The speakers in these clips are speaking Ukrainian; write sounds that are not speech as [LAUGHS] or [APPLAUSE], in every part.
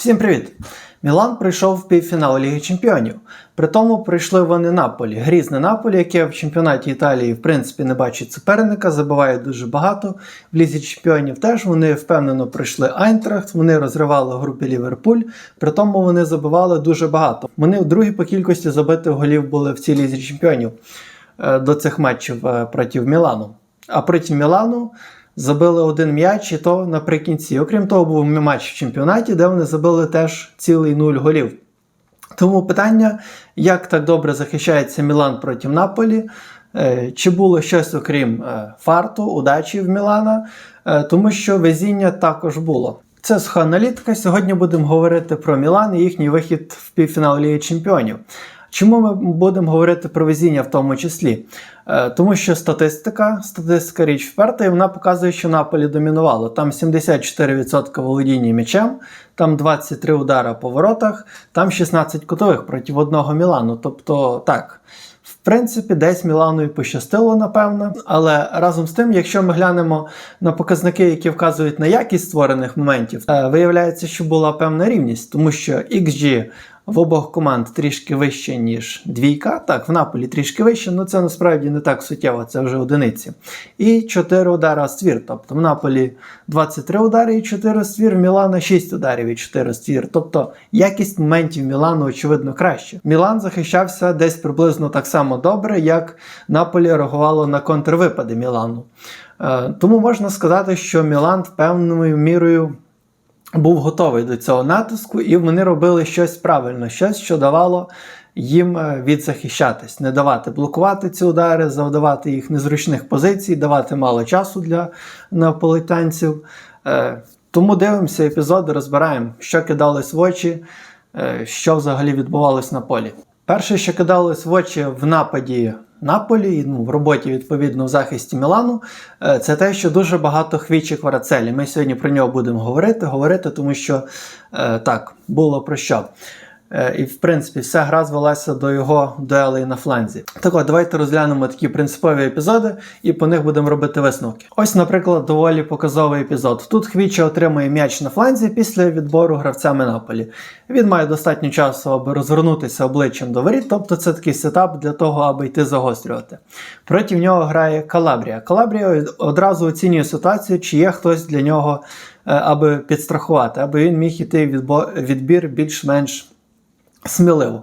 Всім привіт! Мілан прийшов в півфінал Ліги Чемпіонів. При тому прийшли вони Наполі. Грізне Наполі, яке в чемпіонаті Італії в принципі не бачить суперника, забиває дуже багато. В Лізі Чемпіонів теж вони впевнено пройшли Айнтрахт, вони розривали в групі Ліверпуль, при тому вони забивали дуже багато. Вони другі по кількості забитих голів були в цій Лізі Чемпіонів е, до цих матчів е, проти Мілану. А проти Мілану забили один м'яч, і то наприкінці. Окрім того, був матч в чемпіонаті, де вони забили теж цілий нуль голів. Тому питання, як так добре захищається Мілан проти Наполі, е, чи було щось окрім е, фарту, удачі в Мілана, Е, тому що везіння також було. Це суха аналітика. Сьогодні будемо говорити про Мілан і їхній вихід в півфінал Ліги Чемпіонів. Чому ми будемо говорити про везіння в тому числі? Е, Тому що статистика, статистика річ вперта, і вона показує, що Наполі домінувало. Там 74% володіння м'ячем, там 23 удара по воротах, там 16 кутових проти одного Мілану. Тобто так. В принципі, десь Мілану і пощастило, напевно. Але разом з тим, якщо ми глянемо на показники, які вказують на якість створених моментів, е, виявляється, що була певна рівність, тому що XG в обох команд трішки вище, ніж двійка. Так, в Наполі трішки вище, але це насправді не так суттєво, це вже одиниці. І 4 удари ствір. Тобто в Наполі 23 удари і 4 ствір, в Мілана 6 ударів і 4 ствір. Тобто якість моментів Мілану, очевидно, краще. Мілан захищався десь приблизно так само добре, як Наполі реагувало на контрвипади Мілану. Е, Тому можна сказати, що Мілан певною мірою був готовий до цього натиску, і вони робили щось правильно, щось, що давало їм е, відзахищатись, не давати блокувати ці удари, завдавати їх незручних позицій, давати мало часу для наполітанців. Е, Тому дивимося епізоди, розбираємо, що кидалось в очі, е, що взагалі відбувалось на полі. Перше, що кидалось в очі в нападі Наполі, ну, в роботі, відповідно, в захисті Мілану, е, це те, що дуже багато хвічі кварацелі. Ми сьогодні про нього будемо говорити, говорити, тому що е, так, було про що. Е, І, в принципі, вся гра звелася до його дуелей на фланзі. Так от, давайте розглянемо такі принципові епізоди і по них будемо робити висновки. Ось, наприклад, доволі показовий епізод. Тут Хвіча отримує м'яч на фланзі після відбору гравцями Наполі. Він має достатньо часу, аби розвернутися обличчям до воріт, тобто це такий сетап для того, аби йти загострювати. Проти нього грає Калабрія. Калабрія одразу оцінює ситуацію, чи є хтось для нього, е, аби підстрахувати, аби він міг іти відбір більш-менш сміливо.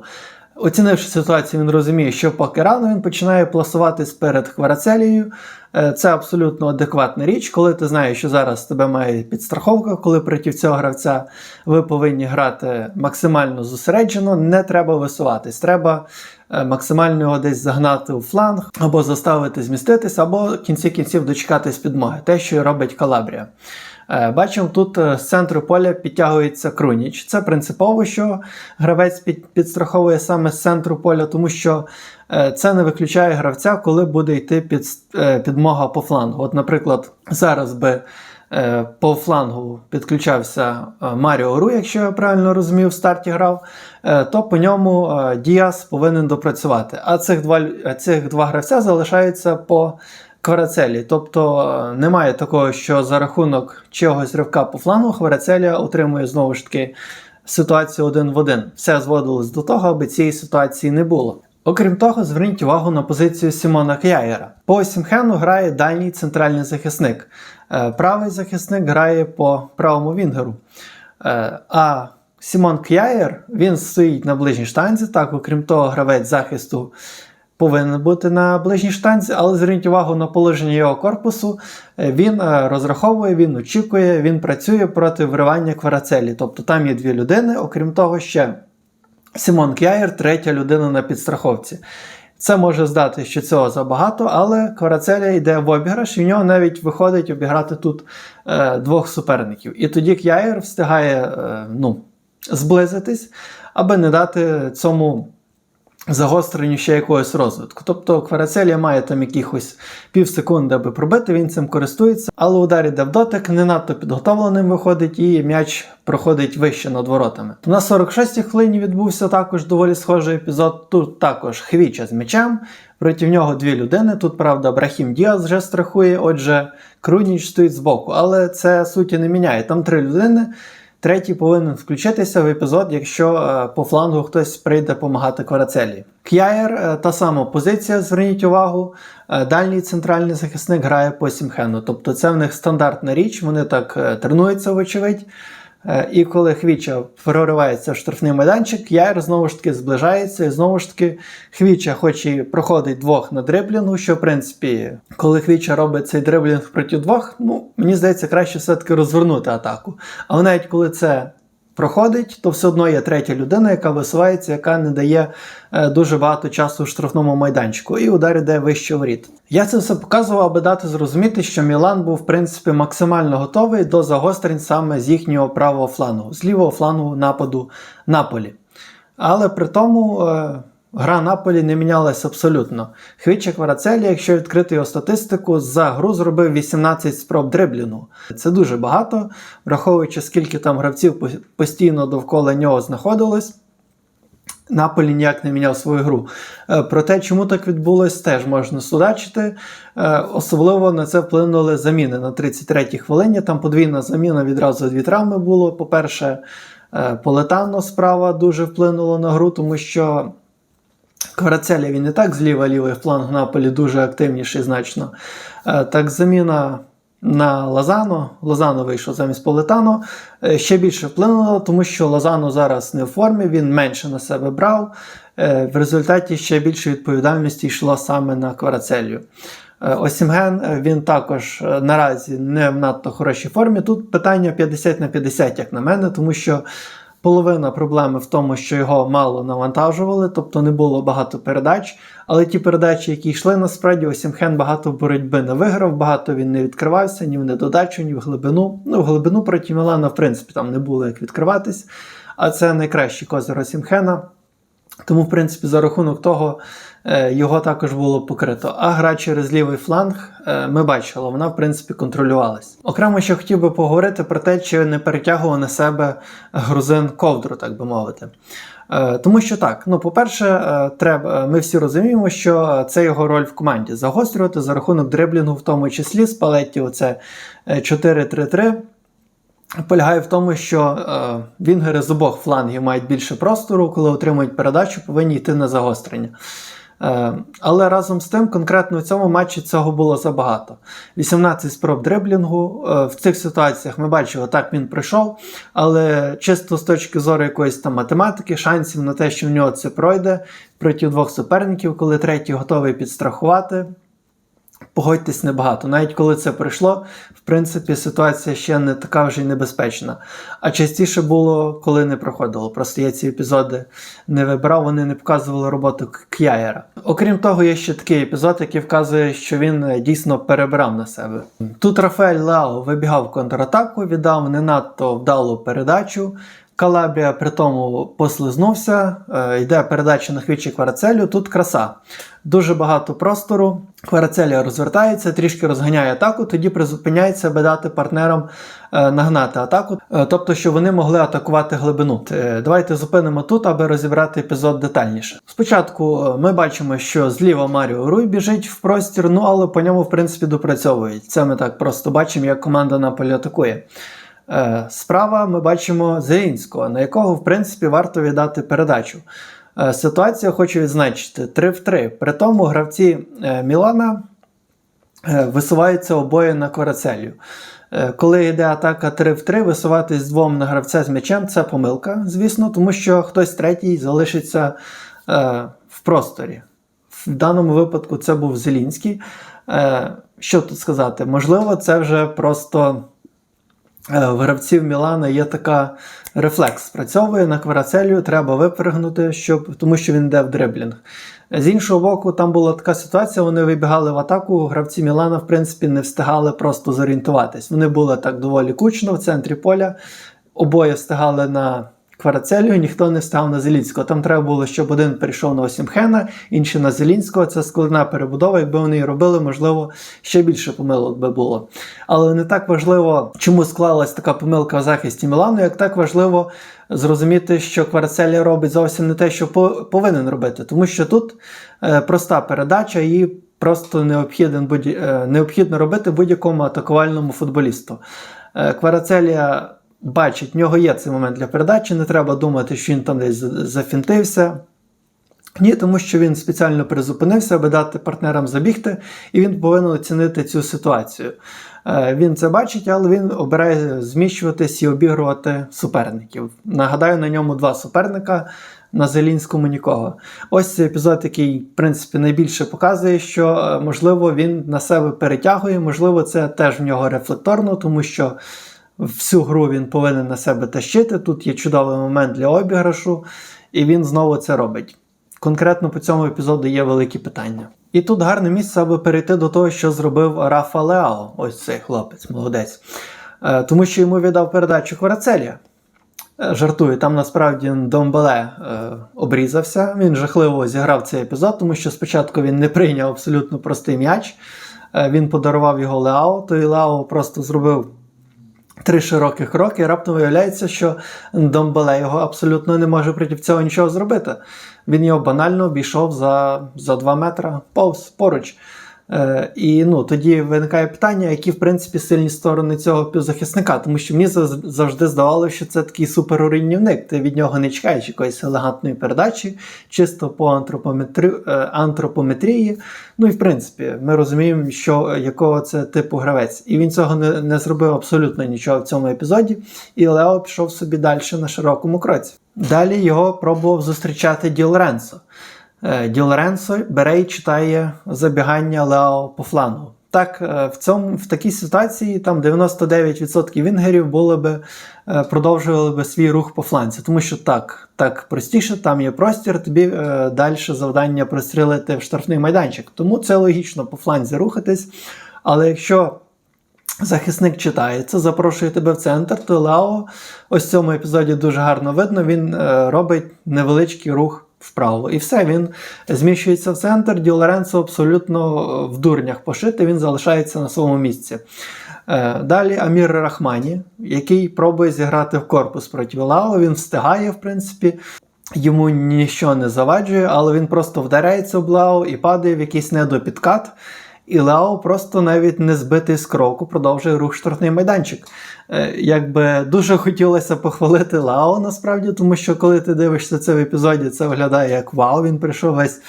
Оцінивши ситуацію, він розуміє, що поки рано він починає пласуватись перед Хварацелією. Е, Це абсолютно адекватна річ, коли ти знаєш, що зараз тебе має підстраховка, коли проти цього гравця ви повинні грати максимально зосереджено, не треба висуватись. Треба е, максимально його десь загнати у фланг, або заставити зміститись, або в кінці кінців дочекатись підмоги. Те, що робить Калабрія. Е, Бачимо, тут е, з центру поля підтягується Круніч. Це принципово, що гравець під, підстраховує саме з центру поля, тому що е, це не виключає гравця, коли буде йти під, підмога по флангу. От, наприклад, зараз би по флангу підключався Маріо Ру, якщо я правильно розумів, в старті грав, то по ньому Діас повинен допрацювати. А цих два, цих два гравця залишаються по Кварацелі. Тобто е, немає такого, що за рахунок чогось ривка по флангу Кварацеля отримує знову ж таки ситуацію один в один. Все зводилось до того, аби цієї ситуації не було. Окрім того, зверніть увагу на позицію Сімона К'яєра. По Сімхену грає дальній центральний захисник. Е, Правий захисник грає по правому вінгеру. Е, А Сімон К'яєр він стоїть на ближній штанзі. Так, окрім того, гравець захисту повинен бути на ближній штанзі, але зверніть увагу на положення його корпусу. Е, Він е, розраховує, він очікує, він працює проти вривання кварацелі. Тобто там є дві людини, окрім того, ще Сімон К'яєр, третя людина на підстраховці. Це може здати, що цього забагато, але Кварацеля йде в обіграш, і в нього навіть виходить обіграти тут е, двох суперників. І тоді К'яєр встигає е, ну, зблизитись, аби не дати цьому загостренню ще якогось розвитку. Тобто Кварацелія має там якихось пів секунди, аби пробити, він цим користується, але удар іде в дотик, не надто підготовленим виходить, і м'яч проходить вище над воротами. На 46-й хвилині відбувся також доволі схожий епізод. Тут також хвіча з м'ячем. Проти нього дві людини. Тут, правда, Брахім Діас вже страхує, отже, Круніч стоїть збоку, але це суті не міняє. Там три людини. Третій повинен включитися в епізод, якщо е, по флангу хтось прийде допомагати Кварацелі. К'яєр е, та сама позиція, зверніть увагу. Е, Дальній центральний захисник грає по Сімхену. Тобто це в них стандартна річ, вони так тренуються, вочевидь. Е, І коли Хвіча проривається в штрафний майданчик, Яйр знову ж таки зближається, і знову ж таки Хвіча, хоч і проходить двох на дриблінгу, що в принципі, коли Хвіча робить цей дриблінг проти двох, ну мені здається, краще все-таки розвернути атаку. Але навіть коли це проходить, то все одно є третя людина, яка висувається, яка не дає е, дуже багато часу в штрафному майданчику, і удар іде вище воріт. Я це все показував, аби дати зрозуміти, що Мілан був в принципі максимально готовий до загострень саме з їхнього правого флангу, з лівого флангу нападу Наполі. Але при тому. Гра Наполі не мінялася абсолютно. Хвіча Кварацелі, якщо відкрити його статистику, за гру зробив 18 спроб дриблінгу. Це дуже багато, враховуючи, скільки там гравців постійно довкола нього знаходилось. Наполі ніяк не міняв свою гру. Е, Про те, чому так відбулось, теж можна судачити. Е, Особливо на це вплинули заміни на 33-й хвилині. Там подвійна заміна відразу дві травми було. По-перше, е, Полетано справа дуже вплинуло на гру, тому що Кварацеля він і так зліва лівий фланг Наполі дуже активніший значно. Е, Так, заміна на Лазано. Лазано вийшов замість Полетано. Е, Ще більше вплинуло, тому що Лазано зараз не в формі, він менше на себе брав. Е, В результаті ще більше відповідальності йшло саме на Кварацелью. Е, Осімген він також наразі не в надто хорошій формі. Тут питання 50 на 50, як на мене, тому що половина проблеми в тому, що його мало навантажували, тобто не було багато передач. Але ті передачі, які йшли, насправді Осімхен багато боротьби не виграв, багато він не відкривався ні в недодачу, ні в глибину. Ну, в глибину проти Мілана, в принципі, там не було як відкриватись. А це найкращий козир Осімхена. Тому, в принципі, за рахунок того е, його також було покрито. А гра через лівий фланг е, ми бачили, вона в принципі контролювалась. Окремо ще хотів би поговорити про те, чи не перетягував на себе грузин ковдру, так би мовити. Е, Тому що так, ну по-перше, треба, ми всі розуміємо, що це його роль в команді загострювати за рахунок дриблінгу, в тому числі спалетті, оце е, 4-3-3 полягає в тому, що е, вінгери з обох флангів мають більше простору, коли отримують передачу, повинні йти на загострення. Е, але разом з тим, конкретно в цьому матчі цього було забагато. 18 спроб дриблінгу. Е, в цих ситуаціях ми бачили, так він пройшов, але чисто з точки зору якоїсь там математики, шансів на те, що в нього це пройде проти двох суперників, коли третій готовий підстрахувати. Погодьтесь небагато. Навіть коли це прийшло, в принципі, ситуація ще не така вже й небезпечна. А частіше було, коли не проходило. Просто я ці епізоди не вибирав, вони не показували роботу К'яєра. Окрім того, є ще такий епізод, який вказує, що він е, дійсно перебирав на себе. Тут Рафаель Лао вибігав в контратаку, віддав не надто вдалу передачу. Калабрія при тому послизнувся, е, йде передача на хвічі Кварацелю. Тут краса. Дуже багато простору. Кварацелія розвертається, трішки розганяє атаку, тоді призупиняється, аби дати партнерам е, нагнати атаку, е, тобто, щоб вони могли атакувати глибину. Е, Давайте зупинимо тут, аби розібрати епізод детальніше. Спочатку ми бачимо, що зліва Маріо Руй біжить в простір, ну але по ньому, в принципі, допрацьовують. Це ми так просто бачимо, як команда Наполі атакує. Справа ми бачимо Зелінського, на якого, в принципі, варто віддати передачу. Е, Ситуація хочу відзначити 3 в 3. При тому гравці е, Мілана е, висуваються обоє на Кварацелю. Е, Коли йде атака 3 в 3, висуватись двом на гравця з м'ячем це помилка, звісно, тому що хтось третій залишиться в просторі. В даному випадку це був Зелінський. Що тут сказати? Можливо, це вже просто. Е, В гравців Мілана є така рефлекс. Спрацьовує на Кварацелію, треба випригнути, щоб, тому що він йде в дриблінг. З іншого боку, там була така ситуація, вони вибігали в атаку, гравці Мілана, в принципі, не встигали просто зорієнтуватись. Вони були так доволі кучно в центрі поля, обоє встигали на Кварацелю, ніхто не став на Зелінського. Там треба було, щоб один перейшов на Осімхена, інший на Зелінського. Це складна перебудова. Якби вони її робили, можливо, ще більше помилок би було. Але не так важливо, чому склалась така помилка в захисті Мілану, як так важливо зрозуміти, що Кварацелі робить зовсім не те, що повинен робити. Тому що тут е, проста передача, її просто необхідно, е, необхідно робити будь-якому атакувальному футболісту. Е, Кварацелія бачить, в нього є цей момент для передачі, не треба думати, що він там десь зафінтився. Ні, тому що він спеціально призупинився, аби дати партнерам забігти, і він повинен оцінити цю ситуацію. Е, Він це бачить, але він обирає зміщуватись і обігрувати суперників. Нагадаю, на ньому два суперника, на Зелінському нікого. Ось цей епізод, який, в принципі, найбільше показує, що е, можливо він на себе перетягує, можливо, це теж в нього рефлекторно, тому що всю гру він повинен на себе тащити. Тут є чудовий момент для обіграшу, і він знову це робить. Конкретно по цьому епізоду є великі питання. І тут гарне місце, аби перейти до того, що зробив Рафа Леао, ось цей хлопець, молодець. Е, Тому що йому віддав передачу Кварацелія. Е, Жартую, там насправді Домбеле е, обрізався. Він жахливо зіграв цей епізод, тому що спочатку він не прийняв абсолютно простий м'яч. Е, Він подарував його Леао, то і Леао просто зробив три широких кроки, раптом виявляється, що Домбеле його абсолютно не може проти цього нічого зробити. Він його банально обійшов за, за 2 метри повз поруч. Е, і ну, тоді виникає питання, які в принципі сильні сторони цього півзахисника, тому що мені зав- завжди здавалося, що це такий суперурівнівник. Ти від нього не чекаєш якоїсь елегантної передачі, чисто по антропометрі... е, антропометрії. Ну і в принципі, ми розуміємо, що е, якого це типу гравець. І він цього не, не зробив абсолютно нічого в цьому епізоді. І Лео пішов собі далі на широкому кроці. Далі його пробував зустрічати Ді Лоренцо. Е, Ді бере і читає забігання Лео по флангу. Так, е, в, цьому, в такій ситуації там 99% вінгерів були би, е, продовжували би свій рух по фланці, тому що так, так простіше, там є простір, тобі е, далі завдання прострілити в штрафний майданчик. Тому це логічно по фланзі рухатись. Але якщо захисник читається, запрошує тебе в центр, то Лео ось в цьому епізоді дуже гарно видно, він е, робить невеличкий рух вправо. І все, він зміщується в центр. Ді Лоренцо абсолютно е, в дурнях пошити, він залишається на своєму місці. Е, Далі Амір Рахмані, який пробує зіграти в корпус проти Лао. Він встигає, в принципі. Йому нічого не заваджує, але він просто вдаряється в Лао і падає в якийсь недопідкат. І Лео просто навіть не збитий з кроку, продовжує рух штрафний майданчик. Е, якби дуже хотілося похвалити Лао насправді, тому що коли ти дивишся це в епізоді, це виглядає як вау. Він прийшов весь.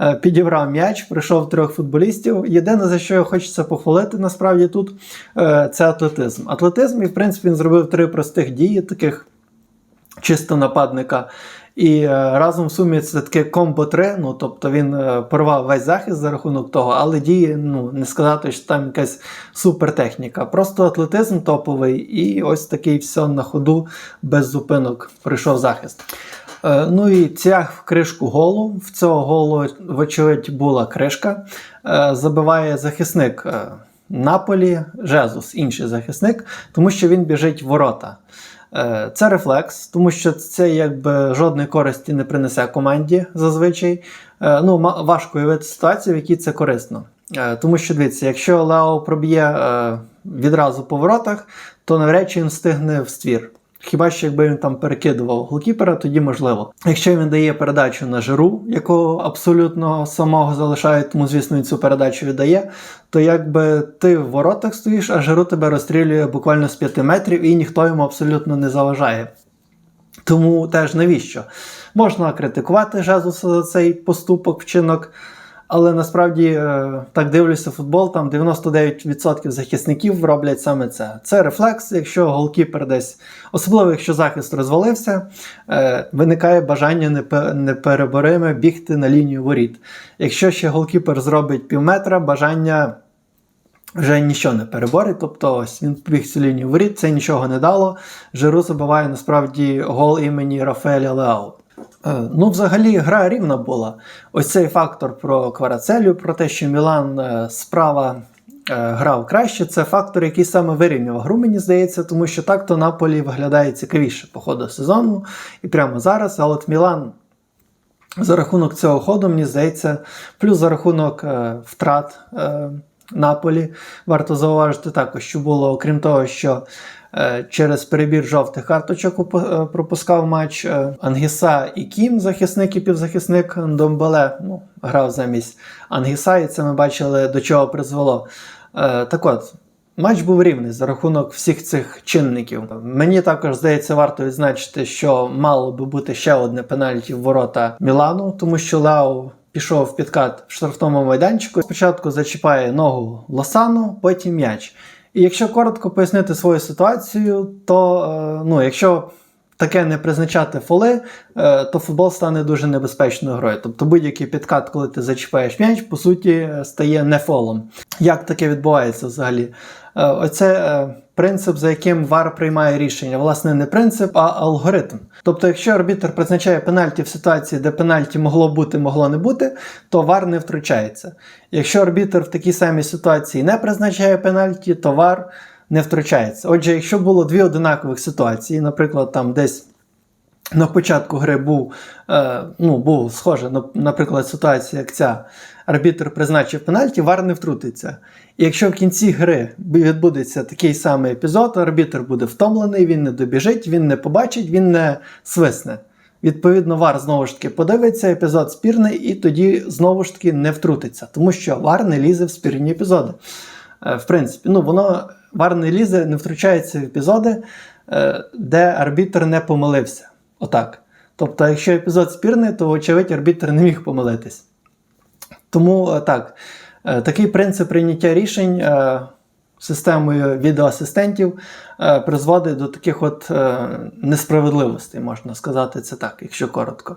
е, Підібрав м'яч, прийшов трьох футболістів. Єдине, за що хочеться похвалити, насправді тут е, це атлетизм. Атлетизм, і в принципі він зробив три простих дії, таких чисто нападника. І е, разом в сумі це таке комбо 3, ну тобто він е, порвав весь захист за рахунок того, але діє, ну не сказати, що там якась супертехніка. Просто атлетизм топовий, і ось такий все на ходу без зупинок прийшов захист. Е, Ну і ця в кришку голу. В цього голу, вочевидь, була кришка. Забиває захисник Наполі, Жезус, інший захисник, тому що він біжить в ворота. Е, Це рефлекс, тому що це якби жодної користі не принесе команді зазвичай. Е, Ну, важко уявити ситуацію, в якій це корисно. Е, Тому що дивіться, якщо Лео проб'є відразу по воротах, то навряд чи він встигне в ствір. Хіба що якби він там перекидував голкіпера, тоді можливо. Якщо він дає передачу на жиру, якого абсолютно самого залишають, тому звісно він цю передачу віддає, то якби ти в воротах стоїш, а жиру тебе розстрілює буквально з 5 метрів і ніхто йому абсолютно не заважає. Тому теж навіщо? Можна критикувати Жезуса за цей поступок, вчинок, але насправді е, так дивлюся футбол, там 99% захисників роблять саме це. Це рефлекс, якщо голкіпер десь, особливо якщо захист розвалився, е, виникає бажання непе- неперебориме бігти на лінію воріт. Якщо ще голкіпер зробить півметра, бажання вже нічого не переборить. Тобто ось він побіг цю лінію воріт, це нічого не дало. Жиру забиває насправді гол імені Рафаеля Леау. Е, Ну, взагалі, гра рівна була. Ось цей фактор про Кварацелю, про те, що Мілан е, справа е, грав краще, це фактор, який саме вирівнював гру, мені здається, тому що так-то Наполі виглядає цікавіше по ходу сезону і прямо зараз. А от Мілан за рахунок цього ходу, мені здається, плюс за рахунок втрат Наполі, варто зауважити також, що було, окрім того, що через перебір жовтих карточок е, пропускав матч е, Ангіса і Кім, захисник і півзахисник Домбеле, ну, грав замість Ангіса, і це ми бачили, до чого призвело. Е, так от, матч був рівний за рахунок всіх цих чинників. Мені також здається, варто відзначити, що мало би бути ще одне пенальті в ворота Мілану, тому що Лео пішов в підкат в штрафному майданчику. Спочатку зачіпає ногу Лосану, потім м'яч. І якщо коротко пояснити свою ситуацію, то е, ну, якщо таке не призначати фоли, е, то футбол стане дуже небезпечною грою. Тобто будь-який підкат, коли ти зачіпаєш м'яч, по суті, стає не фолом. Як таке відбувається взагалі? Е, Оце принцип, за яким ВАР приймає рішення. Власне, не принцип, а алгоритм. Тобто, якщо арбітр призначає пенальті в ситуації, де пенальті могло бути, могло не бути, то ВАР не втручається. Якщо арбітр в такій самій ситуації не призначає пенальті, то ВАР не втручається. Отже, якщо було дві одинакових ситуації, наприклад, там десь. На початку гри був, е, ну, був схоже, наприклад, ситуація, як ця. Арбітр призначив пенальті, вар не втрутиться. І якщо в кінці гри відбудеться такий самий епізод, арбітр буде втомлений, він не добіжить, він не побачить, він не свисне. Відповідно, вар знову ж таки подивиться, епізод спірний, і тоді знову ж таки не втрутиться, тому що вар не лізе в спірні епізоди. Е, В принципі, ну воно вар не лізе, не втручається в епізоди, е, де арбітр не помилився. Отак. Тобто, якщо епізод спірний, то, вочевидь, арбітр не міг помилитись. Тому е, так, е, такий принцип прийняття рішень е, системою відеоасистентів призводить до таких от несправедливостей, можна сказати це так, якщо коротко.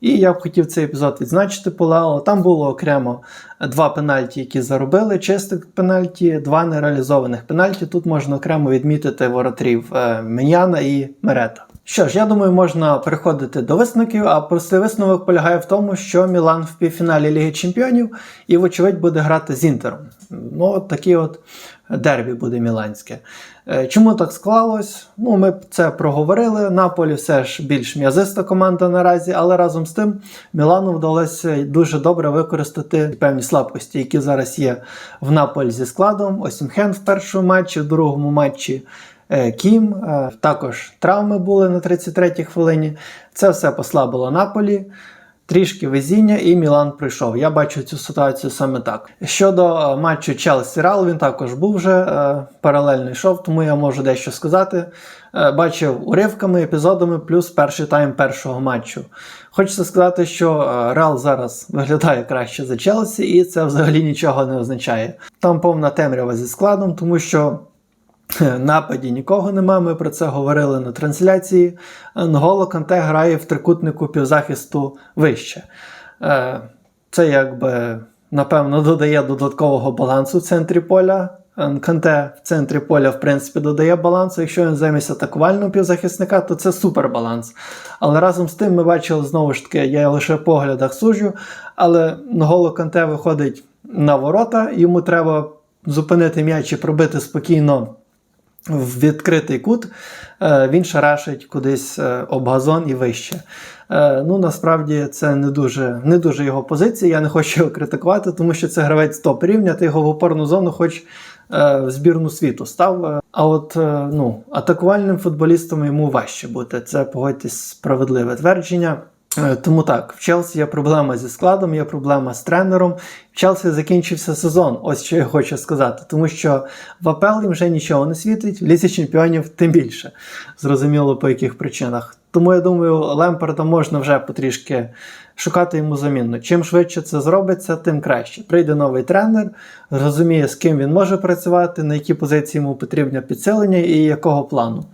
І я б хотів цей епізод відзначити Полео. Там було окремо два пенальті, які заробили, чистих пенальті, два нереалізованих пенальті. Тут можна окремо відмітити воротарів е, Меняна і Мерета. Що ж, я думаю, можна переходити до висновків, а простий висновок полягає в тому, що Мілан в півфіналі Ліги Чемпіонів і, вочевидь, буде грати з Інтером. Ну, от такі от дербі буде міланське. Е, Чому так склалось? Ну, ми це проговорили. Наполі все ж більш м'язиста команда наразі, але разом з тим Мілану вдалося дуже добре використати певні слабкості, які зараз є в Наполі зі складом. Осімхен в першому матчі, в другому матчі. Е, Кім, е, також травми були на 33-й хвилині. Це все послабило Наполі. Трішки везіння, і Мілан прийшов. Я бачу цю ситуацію саме так. Щодо е, матчу Челсі Рал, він також був вже паралельно йшов, тому я можу дещо сказати. Бачив уривками, епізодами, плюс перший тайм першого матчу. Хочеться сказати, що Реал зараз виглядає краще за Челсі, і це взагалі нічого не означає. Там повна темрява зі складом, тому що. [LAUGHS] Нападі нікого нема, ми про це говорили на трансляції. Нголо Канте грає в трикутнику півзахисту вище. Е, Це якби, напевно, додає додаткового балансу в центрі поля. Канте в центрі поля, в принципі, додає балансу. Якщо він замість атакувального півзахисника, то це супер баланс. Але разом з тим ми бачили знову ж таки, я лише в поглядах суджу, але Нголо Канте виходить на ворота, йому треба зупинити м'яч і пробити спокійно в відкритий кут, е, він шарашить кудись е, об газон і вище. Е, Ну, насправді це не дуже, не дуже його позиція. Я не хочу його критикувати, тому що це гравець топ рівня, ти його в опорну зону хоч в збірну світу став. А от ну, атакувальним футболістом йому важче бути. Це погодьтесь справедливе твердження. Е, Тому так, в Челсі є проблема зі складом, є проблема з тренером. В Челсі закінчився сезон, ось що я хочу сказати. Тому що в АПЛ їм вже нічого не світить, в лісі чемпіонів тим більше. Зрозуміло по яких причинах. Тому я думаю, Лемперда можна вже потрішки шукати йому заміну. Чим швидше це зробиться, тим краще. Прийде новий тренер, розуміє, з ким він може працювати, на які позиції йому потрібне підсилення і якого плану.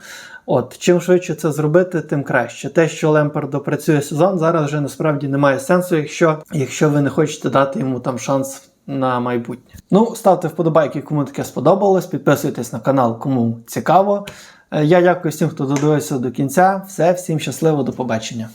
От, чим швидше це зробити, тим краще. Те, що Лемпер допрацює сезон, зараз вже насправді немає сенсу, якщо, якщо ви не хочете дати йому там шанс на майбутнє. Ну, ставте вподобайки, кому таке сподобалось, підписуйтесь на канал, кому цікаво. Е, Я дякую всім, хто додивився до кінця. Все, всім щасливо, до побачення.